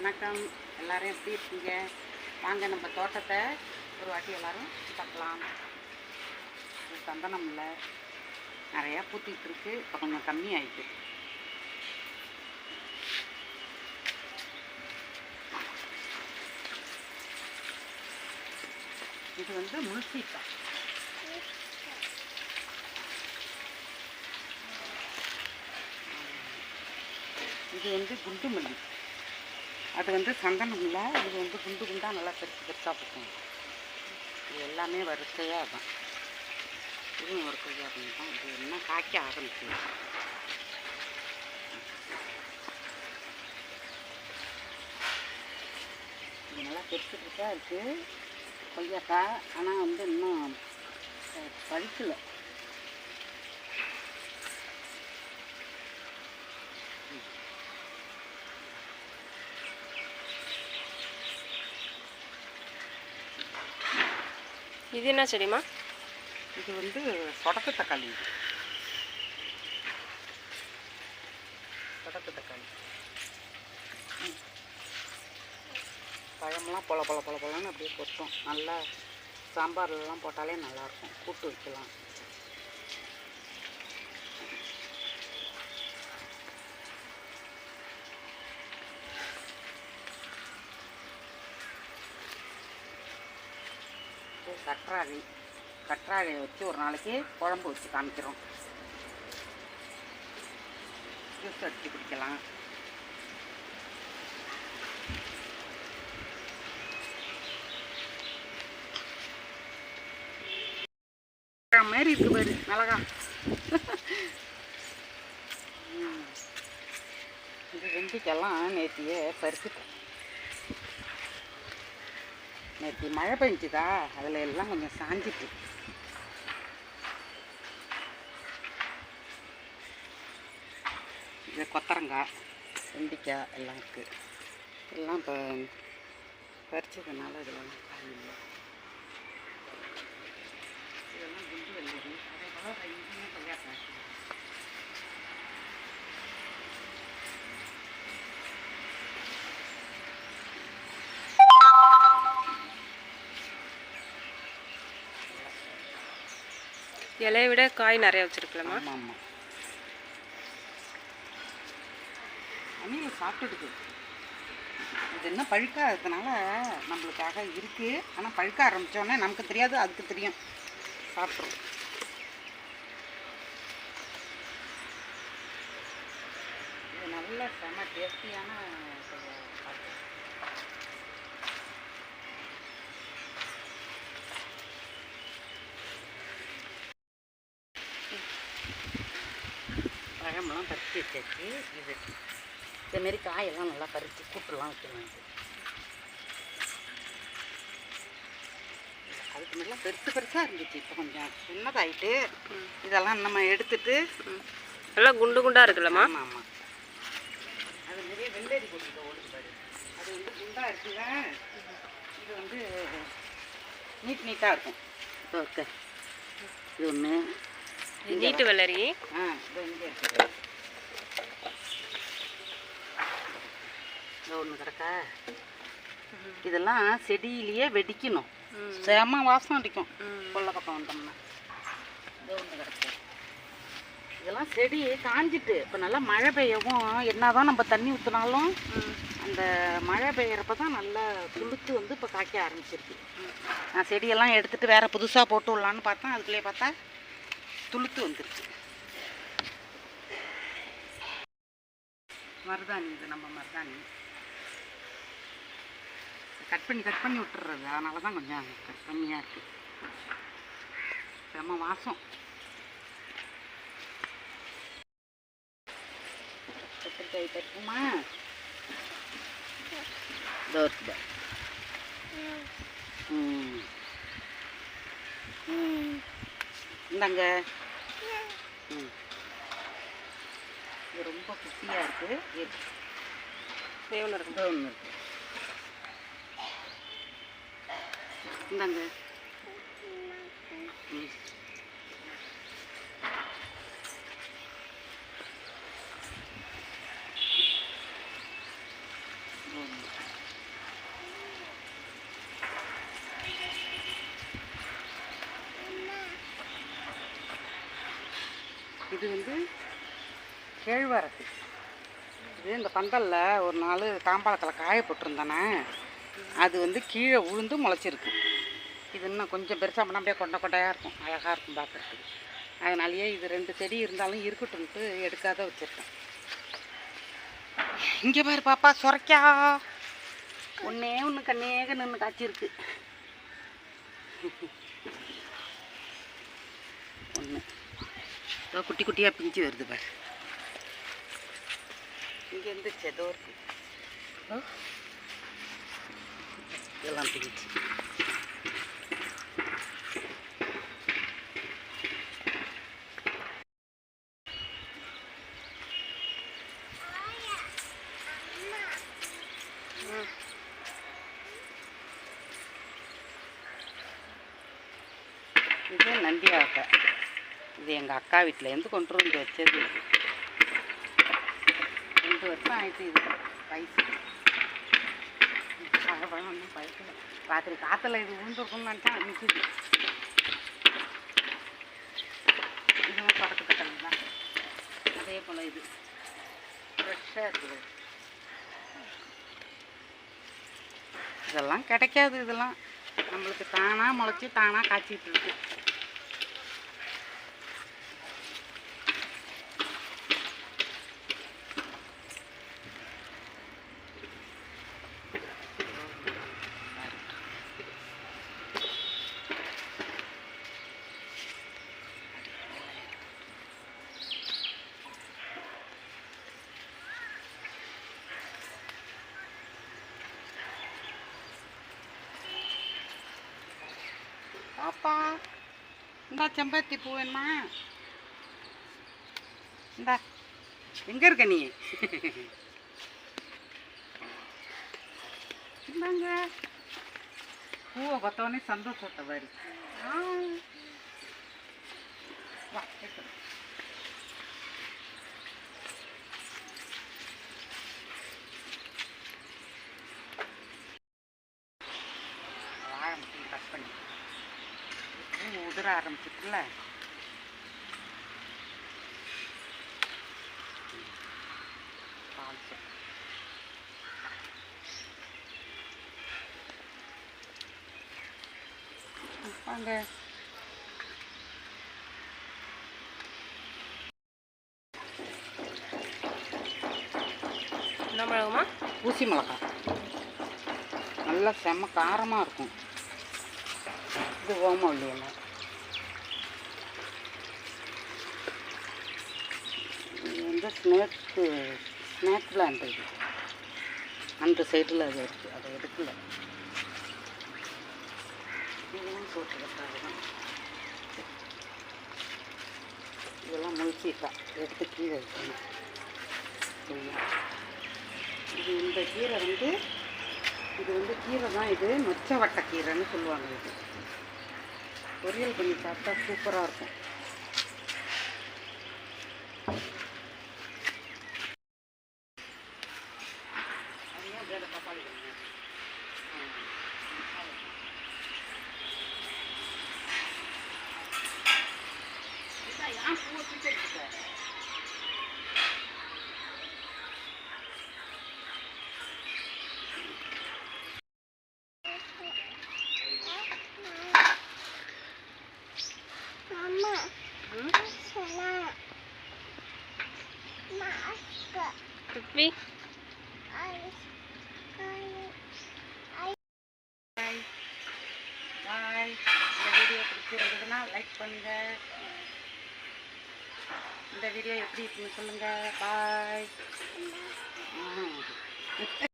வணக்கம். எல்லோரும் எப்படி இருக்கீங்க? வாங்க நம்ம தோட்டத்தை ஒரு வாட்டி எல்லோரும் பார்க்கலாம். இது சந்தனம் இல்லை. நிறையா பூத்திட்டு இருக்கு. இப்போ கொஞ்சம் கம்மி ஆயிட்டு. இது வந்து முல்சீக்கா இது வந்து குண்டு மல்லி. அது வந்து சந்தனம் இல்லை. இது வந்து குண்டு குண்டாக நல்லா பெருசு பெருசாக பூக்கும். இது எல்லாமே வரிசையாக தான் இதுவும் வரிசையாக தான். இது என்ன காய்க்க ஆரம்பிக்குது? இது நல்லா பெருசு பெருசாக இருக்குது கொய்யாக்காய். ஆனால் வந்து இன்னும் அஹ், இது என்ன செடிமா இது வந்து சொடக்கு தக்காளி. இது சொடக்கு தக்காளி. பழமெல்லாம் பொல பொல பொல பொலன்னு அப்படியே கொட்டும். நல்லா சாம்பார்லாம் போட்டாலே நல்லாயிருக்கும். கூட்டு வைக்கலாம். கற்றாழை கற்றாழையை வச்சு ஒரு நாளைக்கு குழம்பு வச்சு காமிக்கிறோம். ஜூஸ் அடித்து குடிக்கலாம். மாதிரி இருக்கு பாரு மிளகா இது வெண்டிக்கெல்லாம் நேற்றியே பறிச்சுட்டேன் நேற்று மழை பெஞ்சுதா? அதில் எல்லாம் கொஞ்சம் சாஞ்சிட்டு. இது கொத்தரங்காய் வெண்டிக்காய் எல்லாம் இருக்குது எல்லாம் இப்போ பறிச்சதுனால இதெல்லாம் காய் இல்லை. இதெல்லாம் குண்டு வெள்ளரி அதே போல் இங்கேயும் கொய்யாக்காய் இலையை விட காய் நிறைய வச்சிருக்கலாமா? ஆமாம் அணில் சாப்பிட்டுடுது இது என்ன பழுக்காததுனால நம்மளுக்காக இருக்குது ஆனால் பழுக்க ஆரம்பித்தோடனே நமக்கு தெரியாது அதுக்கு தெரியும். சாப்பிட்ரும் இது நல்ல செம டேஸ்டியான வச்சாச்சு இது. இதேமாரி காயெல்லாம் நல்லா பறித்து கூட்டுலாம் வைக்கணும் அதுக்கு முன்னெல்லாம் பெருசு பெருசாக இருந்துச்சு இப்போ கொஞ்சம் சின்னதாயிட்டு இதெல்லாம் நம்ம எடுத்துட்டு எல்லாம் குண்டு குண்டா இருக்குல்லம்மா. ஆமாம் ஆமாம் அது நிறைய வெள்ளரி போட்டுக்க ஓடுது பாரு. அது வந்து குண்டா இருக்குல்ல இது வந்து நீட் நீட்டாக இருக்கும். ஓகே. இது ஒன்று நீட்டு வெள்ளரி. ஆ இது இங்கே இருக்குது ஒன்று கிடக்கா? இதெல்லாம் செடியிலேயே வெடிக்கணும். செம வாசம் அடிக்கும். கொல்ல பக்கம் வந்தோம்னா. இது ஒன்று கிடக்கு. இதெல்லாம் செடி காஞ்சிட்டு இப்போ நல்லா மழை பெய்யவும் என்னதான் நம்ம தண்ணி ஊற்றினாலும் அந்த மழை பெய்யறப்ப தான் நல்லா துளுத்து வந்து இப்போ காய்க்க ஆரம்பிச்சிருக்கு. நான் செடியெல்லாம் எடுத்துட்டு வேற புதுசாக போட்டு விடலான்னு பார்த்தா அதுக்குள்ளே பார்த்தா துளுத்து வந்துருச்சு. மருதாணி இது நம்ம மருதாணி. கட் பண்ணி கட் பண்ணி விட்டுறது அதனால தான் கொஞ்சம் கட் கம்மியாக இருக்குது செம்ம வாசம். கத்திரிக்காய் தட்டுமா இதோ இருக்குதா? இந்தாங்க. ம். இது ரொம்ப குட்டியாக இருக்குது தேவன இருக்கும் இருக்குது ஒன்று இந்தாங்க. இது வந்து கேழ்வரகு. இது இந்த பந்தலில் ஒரு நாள் தாம்பாளத்தில் காய போட்டிருந்தானே அது வந்து கீழே உளுந்து முளைச்சிருக்கு. இது இன்னும் கொஞ்சம் பெருசாக பண்ணால் அப்படியே கொண்ட கொண்டையாக இருக்கும். அழகாக இருக்கும் பார்க்குறதுக்கு அதனாலேயே இது ரெண்டு செடி இருந்தாலும் இருக்கட்டும்ட்டு எடுக்காத வச்சுருக்கேன். இங்கே பாரு பாப்பா சுரைக்கா. ஒன்றே ஒன்று கண்ணேக நின்று காய்ச்சிருக்கு. ஒன்று இதோ குட்டி குட்டியாக பிஞ்சு வருது பாரு. இங்கே இருந்துச்சு ஏதோ இருக்கு. இதெல்லாம் பிஞ்சு. இது இது எங்கள் அக்கா வீட்டிலேருந்து கொண்டு வந்து வச்சது. ரெண்டு வருஷம் ஆயிடுச்சு இது வயசு. பழம் ஒன்றும் பழுக்கல ராத்திரி காற்றுல இது விழுந்துருக்கும்னு நினச்சா நிற்குது இதுவும் தொடக்கத்தை கல்வி தான். அதே போல் இது. ஃப்ரெஷ்ஷாக இருக்குது. இதெல்லாம் கிடைக்காது இதெல்லாம். நம்மளுக்கு தானாக முளைச்சி தானாக காய்ச்சிட்டு இருக்கு பாப்பா இந்தா செம்பருத்தி பூ வேணுமா இந்தா எங்கே இருக்க நீ? இந்தாங்க. பூவை பார்த்தோன்னே சந்தோஷத்தை பாரு. வா எடுத்துரு. வாழை மட்டும் கட் பண்ணி பூ உதிர ஆரம்பிச்சிட்டுல பால் சொட்டு. வாங்க என்ன மிளகுமா? ஊசி மிளகாய் நல்லா செம்ம காரமாக இருக்கும். இது ஓமவல்லி இலை இது வந்து ஸ்னேக்கு ஸ்னேக் பிளான்ட் இது. அந்த சைடில் அது இருக்குது அதை எடுக்கல. இதுவும் போட்டு வைக்காதுதான் இதெல்லாம் முழிச்சிட்டா எடுத்து கீழே வைக்கணும். இது இந்த கீரை வந்து இது வந்து கீரை தான் இது. மொச்சவட்டை கீரைன்னு சொல்லுவாங்க இது. பொரியல் பண்ணி சாப்பிட்டா சூப்பராக இருக்கும் அது ஏன் வேற தக்காளி வேணும்? இதான் ஏன் பூவை பிச்சு எடுத்துட்ட? குப்பி இந்த வீடியோ பிடிச்சிருந்ததுன்னா லைக் பண்ணுங்க இந்த வீடியோ எப்படி இருக்குன்னு சொல்லுங்க பாய்